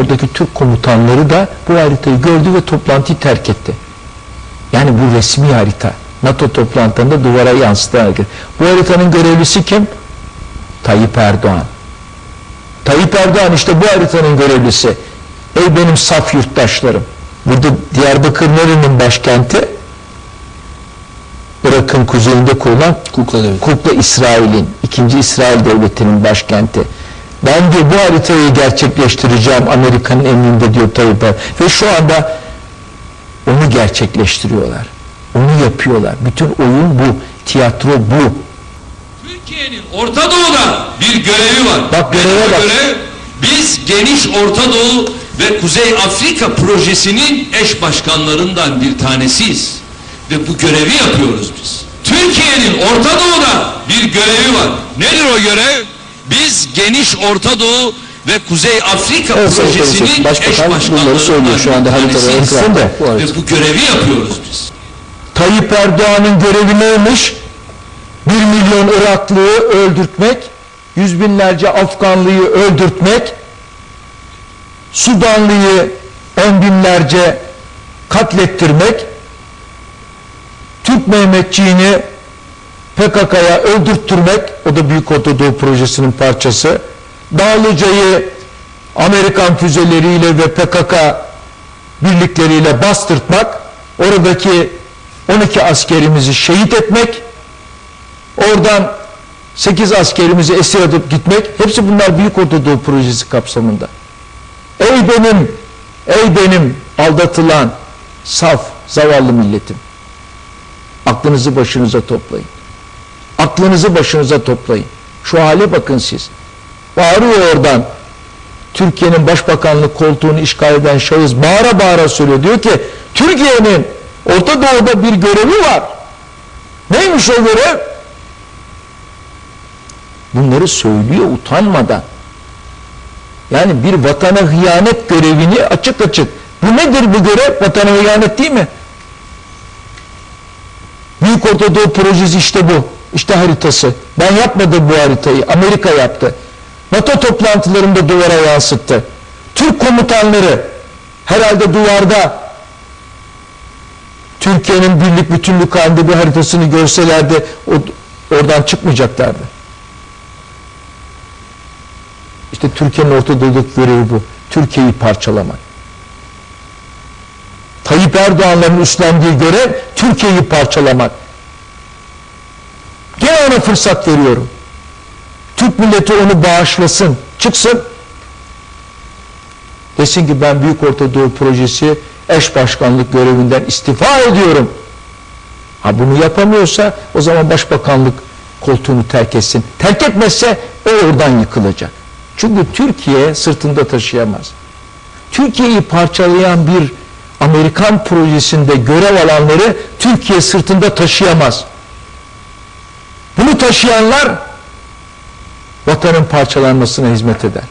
oradaki Türk komutanları da bu haritayı gördü ve toplantıyı terk etti. Yani bu resmi harita. NATO toplantılarında duvara yansıtan harita. Bu haritanın görevlisi kim? Tayyip Erdoğan. Tayyip Erdoğan işte bu haritanın görevlisi. Ey benim saf yurttaşlarım. Burada Diyarbakır nerenin başkenti? Irak'ın kuzeyinde kurulan Kukla. Kukla İsrail'in, ikinci İsrail devletinin başkenti. Ben diyor bu haritayı gerçekleştireceğim Amerika'nın emrinde diyor Tayyip. Ve şu anda onu gerçekleştiriyorlar. Onu yapıyorlar. Bütün oyun bu. Tiyatro bu. Türkiye'nin Orta Doğu'da bir görevi var. Bak Ve göreve bak. görev biz geniş Orta Doğu ve Kuzey Afrika projesinin eş başkanlarından bir tanesiyiz. Ve bu görevi yapıyoruz biz. Türkiye'nin Orta Doğu'da bir görevi var. Nedir o görev? Biz geniş Orta Doğu ve Kuzey Afrika Evet, projesinin. Başbakan eş başkanlarından söylüyor şu anda haritada ekranda. Bu Ve bu görevi yapıyoruz biz. Tayyip Erdoğan'ın görevi neymiş? Bir milyon Iraklıyı öldürtmek, yüz binlerce Afganlıyı öldürtmek, Sudanlıyı on binlerce katlettirmek, Türk Mehmetçiğini PKK'ya öldürttürmek, o da Büyük Orta Doğu Projesi'nin parçası, Dağlıca'yı Amerikan füzeleriyle ve PKK birlikleriyle bastırtmak, oradaki 12 askerimizi şehit etmek, oradan 8 askerimizi esir alıp gitmek, hepsi bunlar Büyük Orta Doğu Projesi kapsamında. Ey benim, ey benim aldatılan saf, zavallı milletim. Aklınızı başınıza toplayın. Aklınızı başınıza toplayın. Şu hale bakın siz. Bağırıyor oradan. Türkiye'nin başbakanlık koltuğunu işgal eden şahıs bağıra bağıra söylüyor. Diyor ki Türkiye'nin Orta Doğu'da bir görevi var. Neymiş o görev? Bunları söylüyor utanmadan. Yani bir vatana hıyanet görevini açık açık. Bu nedir bu görev? Vatana hıyanet değil mi? Büyük Orta Doğu projesi işte bu. İşte haritası. Ben yapmadım bu haritayı. Amerika yaptı. NATO toplantılarında duvara yansıttı. Türk komutanları herhalde duvarda Türkiye'nin birlik bütünlük halinde bir haritasını görselerdi o, oradan çıkmayacaklardı. İşte Türkiye'nin Orta Doğu'daki görevi bu. Türkiye'yi parçalamak. Tayyip Erdoğan'ların üstlendiği görev Türkiye'yi parçalamak. Ona fırsat veriyorum. Türk milleti onu bağışlasın, çıksın. Desin ki ben Büyük Orta Doğu Projesi eş başkanlık görevinden istifa ediyorum. Ha bunu yapamıyorsa o zaman başbakanlık koltuğunu terk etsin. Terk etmezse o oradan yıkılacak. Çünkü Türkiye sırtında taşıyamaz. Türkiye'yi parçalayan bir Amerikan projesinde görev alanları Türkiye sırtında taşıyamaz. Taşıyanlar vatanın parçalanmasına hizmet eder.